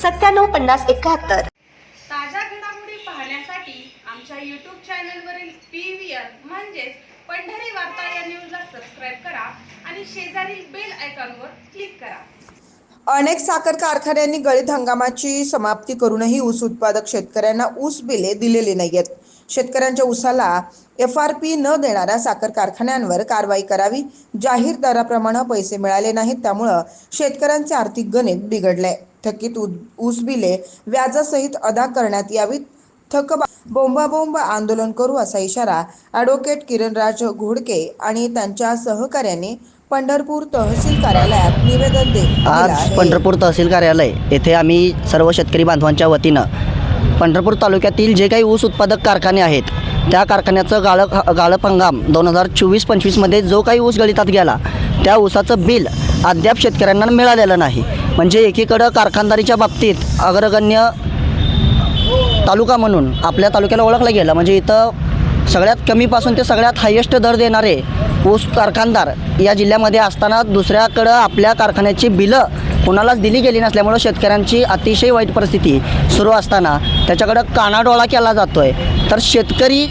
सत्त्याण्णव पन्नास एकाहत्तर. ताज्या घडामोडी पाहण्यासाठी आमच्या यूट्यूब चॅनलवरील पी व्ही आर म्हणजेच पंढरी वार्ता या न्यूजला सबस्क्राईब करा आणि शेजारील बेल आयकॉनवर क्लिक करा. अनेक साखर कारखान्यांनी गळीत हंगामाची समाप्ती करूनही ऊस उत्पादक शेतकऱ्यांना ऊस बिले दिलेली नाहीयेत. शेतकऱ्यांच्या ऊसाला एफ आर पी न देणाऱ्या साखर कारखान्यांवर कारवाई करावी जाहीर दराप्रमाणे पैसे मिळाले नाहीत त्यामुळं शेतकऱ्यांचे आर्थिक गणित बिघडले थकीत ऊस बिले व्याजासहित अदा करण्यात यावीत थकबा बोंबाबोंब आंदोलन करू असा इशारा ॲडव्होकेट किरणराज घोडके आणि त्यांच्या सहकाऱ्यांनी पंढरपूर तहसील कार्यालयात निवेदन देत दिलं आज. पंढरपूर तहसील कार्यालय येथे आम्ही सर्व शेतकरी बांधवांच्या वतीनं पंढरपूर तालुक्यातील जे काही ऊस उत्पादक कारखाने आहेत त्या कारखान्याचं गाळप गाळप हंगाम दोन हजार चोवीस पंचवीसमध्ये जो काही ऊस गळीतात गेला त्या ऊसाचं बिल अद्याप शेतकऱ्यांना मिळालेलं नाही म्हणजे एकीकडं कारखानदारीच्या बाबतीत अग्रगण्य तालुका म्हणून आपल्या तालुक्याला ओळखलं गेलं. म्हणजे इथं सगळ्यात कमीपासून ते सगळ्यात हायेस्ट दर देणारे ऊस कारखानदार या जिल्ह्यामध्ये असताना दुसऱ्याकडं आपल्या कारखान्याची बिलं कुणालाच दिली गेली नसल्यामुळं शेतकऱ्यांची अतिशय वाईट परिस्थिती सुरू असताना त्याच्याकडं कानाडोळा केला जातो आहे तर शेतकरी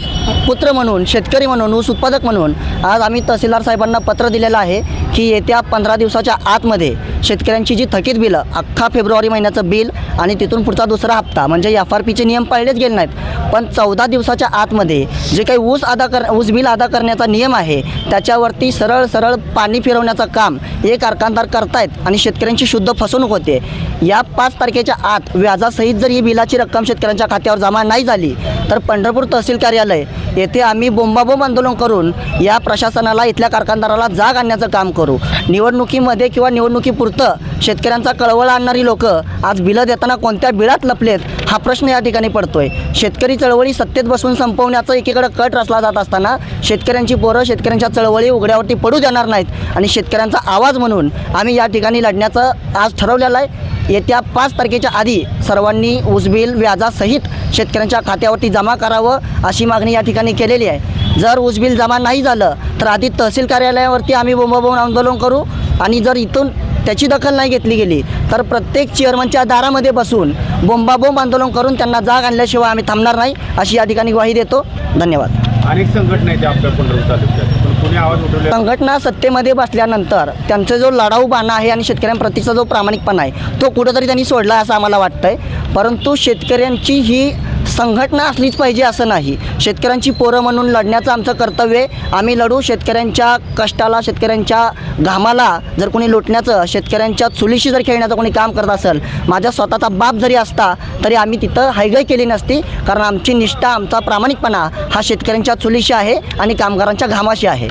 पुत्र म्हणून शेतकरी म्हणून ऊस उत्पादक म्हणून आज आम्ही तहसीलदार साहेबांना पत्र दिलेलं आहे की येत्या पंधरा दिवसाच्या आतमध्ये शेतकऱ्यांची जी थकीत बिलं अख्खा फेब्रुवारी महिन्याचं बिल आणि तिथून पुढचा दुसरा हप्ता म्हणजे एफ आर पीचे नियम पाळलेच गेले नाहीत. पण चौदा दिवसाच्या आतमध्ये जे काही ऊस अदा कर ऊस बिल अदा करण्याचा नियम आहे त्याच्यावरती सरळ सरळ पाणी फिरवण्याचं काम हे कारखानदार करतायत आणि शेतकऱ्यांची शुद्ध फसवणूक होते. या पाच तारखेच्या आत व्याजासहित जर ही बिलाची रक्कम शेतकऱ्यांच्या खात्यावर जमा नाही झाली तर पंढरपूर तहसील कार्यालय येथे आम्ही बोंबाबोंब आंदोलन करून या प्रशासनाला इथल्या कारखानदाराला जाग आणण्याचं काम करू. निवडणुकीमध्ये किंवा निवडणुकीपुरतं शेतकऱ्यांचा कळवळ आणणारी लोक आज बिलं देताना कोणत्या बिळात लपलेत हा प्रश्न या ठिकाणी पडतोय. शेतकरी चळवळी सत्तेत बसून संपवण्याचं एकीकडे कट रचला जात असताना शेतकऱ्यांची पोरं शेतकऱ्यांच्या चळवळी उघड्यावरती पडू देणार नाहीत. आणि शेतकऱ्यांचा आवाज म्हणून आम्ही या ठिकाणी लढण्याचं आज ठरवलेलं आहे. येत्या पाच तारखेच्या आधी सर्वांनी उसबिल व्याजासहित शेतकऱ्यांच्या खात्यावरती जमा करावं अशी मागणी या ठिकाणी केलेली आहे. जर उसबिल जमा नाही झालं तर आधी तहसील कार्यालयावरती आम्ही बोंबाबोंब आंदोलन करू आणि जर इथून त्याची दखल नाही घेतली गेली तर प्रत्येक चेअरमनच्या दारामध्ये बसून बोंबाबोंब आंदोलन करून त्यांना जाग आणल्याशिवाय आम्ही थांबणार नाही अशी या ठिकाणी ग्वाही देतो. धन्यवाद. अनेक संघटना आहेत आपल्या पंढरपूर तालुक्यात. संघटना सत्तेमध्ये बसल्यानंतर त्यांचा जो लढाऊ बाणा आहे आणि शेतकऱ्यांप्रतीचा जो प्रामाणिकपणा आहे तो कुठंतरी त्यांनी सोडला असं आम्हाला वाटतंय. परंतु शेतकऱ्यांची ही संघटना असलीच पाहिजे असं नाही. शेतकऱ्यांची पोरं म्हणून लढण्याचं आमचं कर्तव्य आहे. आम्ही लढू शेतकऱ्यांच्या कष्टाला शेतकऱ्यांच्या घामाला. जर कोणी लुटण्याचं शेतकऱ्यांच्या चुलीशी जर खेळण्याचं कोणी काम करत असेल माझ्या स्वतःचा बाप जरी असता तरी आम्ही तिथं हायगाई केली नसती. कारण आमची निष्ठा आमचा प्रामाणिकपणा हा शेतकऱ्यांच्या चुलीशी आहे आणि कामगारांच्या घामाशी आहे.